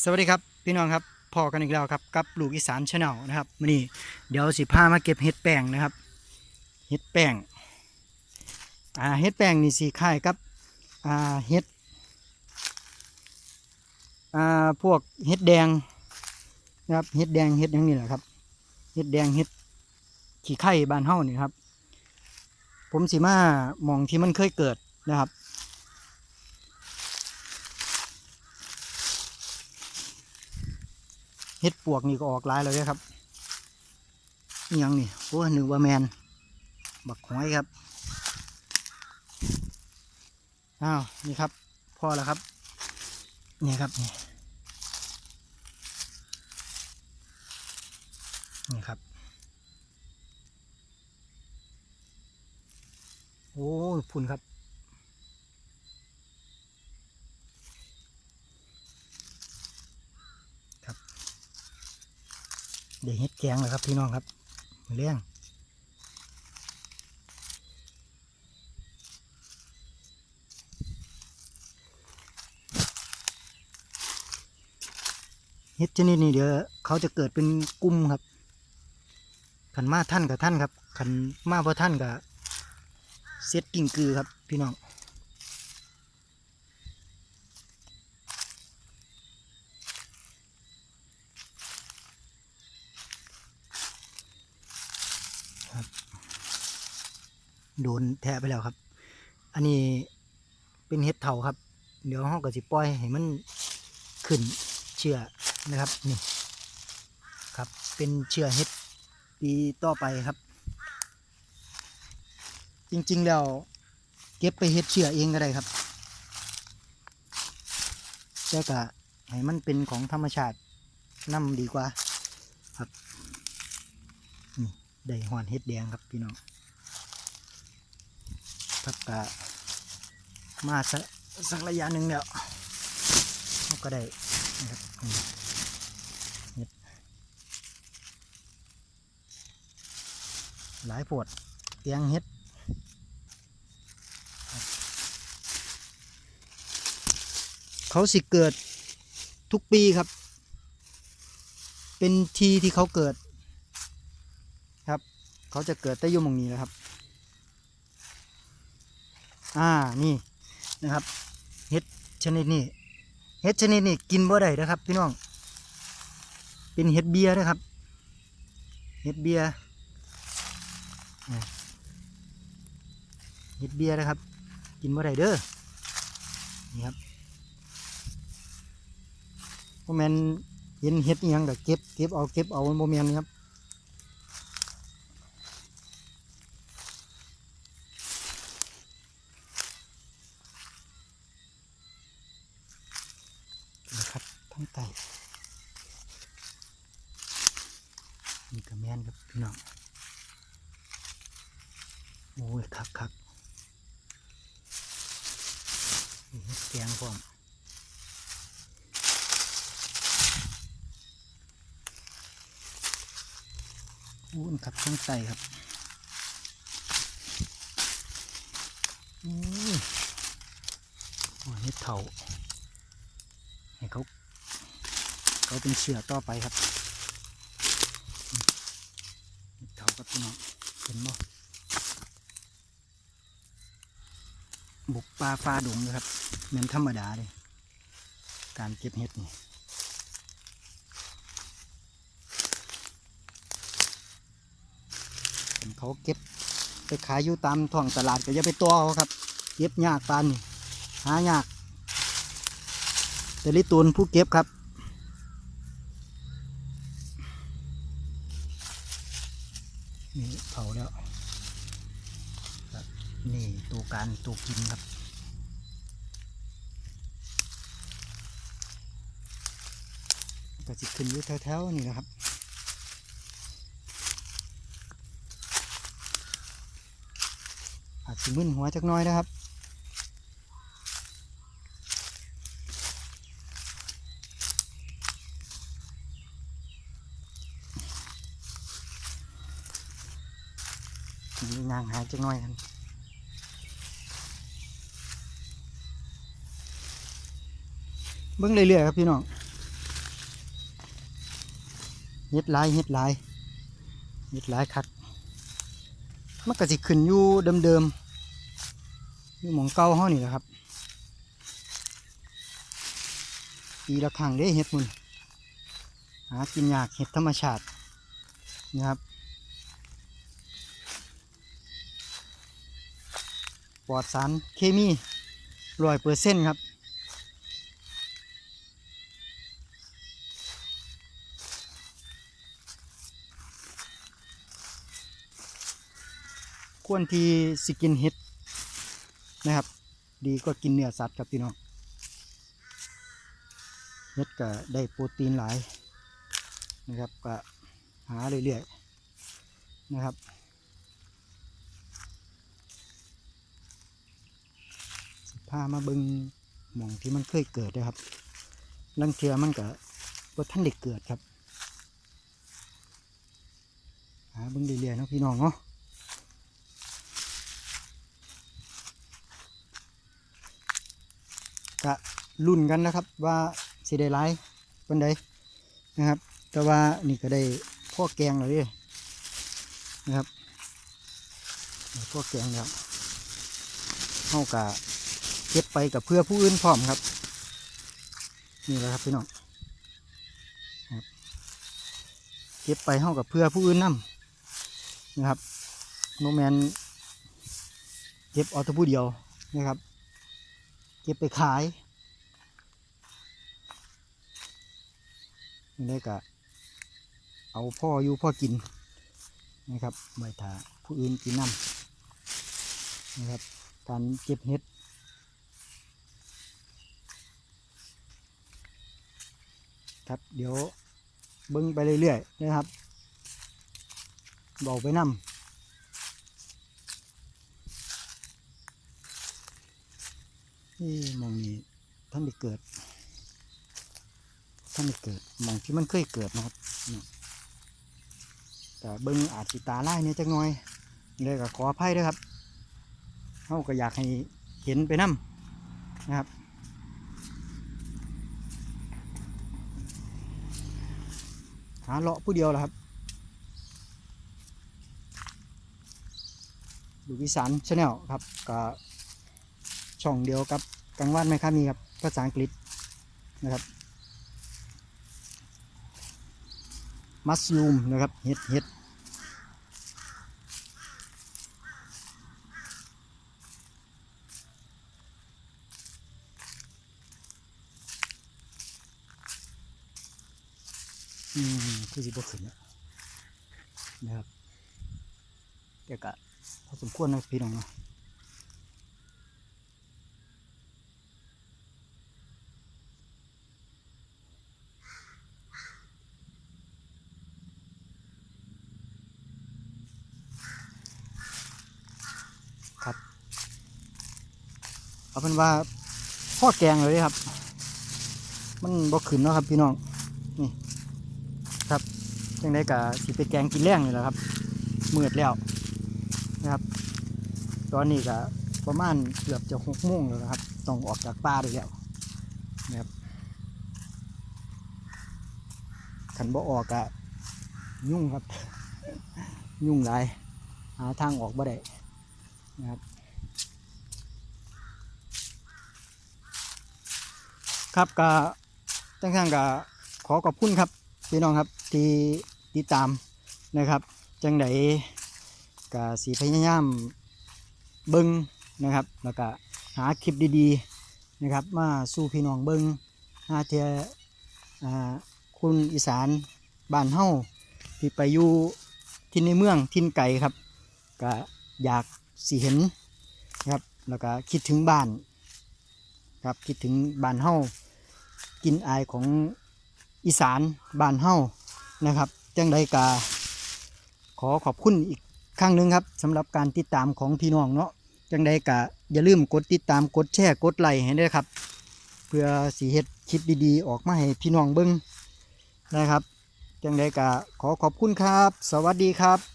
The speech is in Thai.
สวัสดีครับพี่น้องครับพอกันอีกแล้วครับกับลูกอีสานชาแนลนะครับมื้อนี้เดี๋ยวสิพามาเก็บเห็ดแป้งนะครับเห็ดแป้งอ่าเห็ดแป้งนี่สีคล้ายกับอ่าเห็ดอ่าพวกเห็ดแดงนะครับเห็ดแดงเห็ดหยังนี่แหละครับเห็ดแดงเห็ดขี้ไข่บานเฮานี่ครับ ผมสิมามองที่มันเคยเกิดนะครับ เฮ็ดปวกนี่ก็ออกหลายแล้วครับยังนี่โอ้หนึกว่าแมน บักหอยครับ อ้าว นี่ครับ พอแล้วครับ นี่ครับ นี่ นี่ครับ โอ้ยพุ่นครับ เดี๋ยวเฮ็ดแกงเลยครับพี่น้องครับเลี้ยงเฮ็ดชนิดนี้เดี๋ยวเขาจะเกิดเป็นกลุ่มครับขันมาท่านกับท่านครับขันมาพอท่านกับเซตกิ่งกือครับ พี่น้อง โดนแทะไปแล้วครับ อันนี้เป็นเห็ดเถาครับ เดี๋ยวห้องก็สิปล่อยให้มันขึ้นเชื่อนะครับนี่ครับเป็นเชื่อเห็ดปีต่อไปครับ จริงๆแล้วเก็บไปเห็ดเชื่อเองก็ได้ครับแต่ก็ให้มันเป็นของธรรมชาตินำดีกว่าครับนี่ได้หอนเห็ดแดงครับพี่น้อง ครับก็มาสักสักระยะหนึ่งแล้วเราก็ได้นะครับหลายปวดเตียงเห็ดเขาสิเกิดทุกปีครับ เป็นทีที่เขาเกิด ครับ เขาจะเกิดแต่อยุ่หมองนี้แหละครับ อ่านี่นะครับเห็ดชนิดนี้เห็ดชนิดนี้กินบ่ได้นะครับ พี่น้อง เป็นเห็ดเบียร์นะครับเห็ดเบียร์เห็ดเบียร์นะครับ กินบ่ได้เด้อนี่ครับโมแมนเห็นเห็ดอิหยังก็เก็บเก็บเอาเก็บเอาโมแมนนะครับท้องไตนี่ก็แม่นครับ พี่น้องโอ้ยคักคักนี่แกงพร้อมอู้นครับท้องไตครับอู้ยโอ้ยเฮ็ดเถาให้เขา เขาเป็นเสือต่อไปครับอืม เขากับพี่น้องเห็นบ่บุกป่าฟ้าดงเลยครับเหมือนธรรมดาเลย การเก็บเห็ดนี่เขาเก็บไปขายอยู่ตามท้องตลาดก็อย่าไปตัวเขาครับ เก็บยากปานนี่หายากแต่ลิตูนผู้เก็บครับ นี่เผาแล้วครับนี่ตัวการตัวกินครับก็จะขึ้นอยู่แถวๆนี่นะครับอาจจะมึนหัวจักน้อยนะครับ มี นางหายจังน้อยกันเบิ้งเรื่อยๆครับพี่น้องเฮ็ดลายเฮ็ดลายเฮ็ดลายคักมันก็สิขึ้นอยู่เดิมๆอยู่หมองเก่าเฮานี่แหละครับปีละครั้งเด้เฮ็ดมุนหากินยากเฮ็ดธรรมชาตินะครับ ปลอดสารเคมีร้อยเปอร์เซ็นต์ครับ ควรที่สิกินเห็ดนะครับ ดีกว่ากินเนื้อสัตว์ครับพี่น้องเห็ดก็ได้โปรตีนหลายนะครับก็หาเรื่อยๆนะครับ พามาเบิงหม่องที่มันเคยเกิดนะครับลังเทียมันก็บ่ท่านได้เกิดครับหาเบิงเรื่อยๆเนาะพี่น้องเนาะก็รุ่นกันนะครับว่าสิได้หลายปันใดนะครับ แต่ว่านี่ก็ได้พ่อแกงแล้วเด้นะครับพ่อแกงแล้วเฮากะ เก็บไปกับเพื่อผู้อื่นพร้อมครับ นี่แหละครับพี่น้องเก็บไปเฮากับเพื่อผู้อื่นนํนะครับโนแมนเก็บเอาแต่ผู้เดียวนะครับ เก็บไปขายนี่ได้กะเอาพ่ออยู่พ่อกินนะครับไม่ถาผู้อื่นกินน้ำนะครับ การเก็บเห็ด ครับ เดี๋ยวเบิ้งไปเรื่อยๆนะครับ บอกไปนำนี่มองนี้ท่านได้เกิด ท่านได้เกิดมองที่มันเคยเกิดนะครับแต่เบิ้งอาจสิตาไล่เนี่ยจักหน่อยเลยก็ขออภัยด้วยครับเขาก็อยากให้เห็นไปน้ำนะครับ หาเลาะผู้เดียวแหละครับดูวิสานชาแนลครับก็ช่องเดียวกับกลางวันไหมครับมีครับภาษาอังกฤษนะครับมัสลูมนะครับเห็ดเห็ด อืมคือสิบขึ้นนะครับแต่ก็พอสมควรนะพี่น้องเนาะครับเอาเป็นว่าพ่อแกงเลยครับ มันบ่ขึ้นเนาะครับพี่น้อง ยังไงกะสิไปแกงกินแรงนี่แหละครับมืดแล้วนะครับ ตอนนี้ก็ประมาณเกือบจะหกโมงแล้วนะครับ ต้องออกจากป่าได้แล้วนะครับขันบ่ออกกะยุ่งครับ ยุ่งหลายหาทางออกบ่ได้นะครับ ครับก็ตั้งข้างก็ขอขอบคุณครับพี่น้องครับที่ ติดตามนะครับ จังไดก็สีพยายามเบิ้งนะครับ แล้วก็หาคลิปดีๆนะครับ มาสู่พี่น้องเบิ้งหาเทียคุณอีสานบ้านเฮ้าที่ไปอยู่ที่ในเมืองทินไก่ครับก็อยากสิเห็นนะครับแล้วก็คิดถึงบ้านครับคิดถึงบ้านเฮ้ากินอายของอีสานบ้านเฮ้านะครับ จังใดกาขอขอบคุณอีกครั้งหนึ่งครับสำหรับการติดตามของพี่น้องเนาะจังใดกาอย่าลืมกดติดตามกดแชร์กดไลค์ให้ด้วยครับ เพื่อสีเห็ดคลิปดีๆ ออกมาให้พี่น้องเบิ้งนะครับจังใดกาขอขอบคุณครับ สวัสดีครับ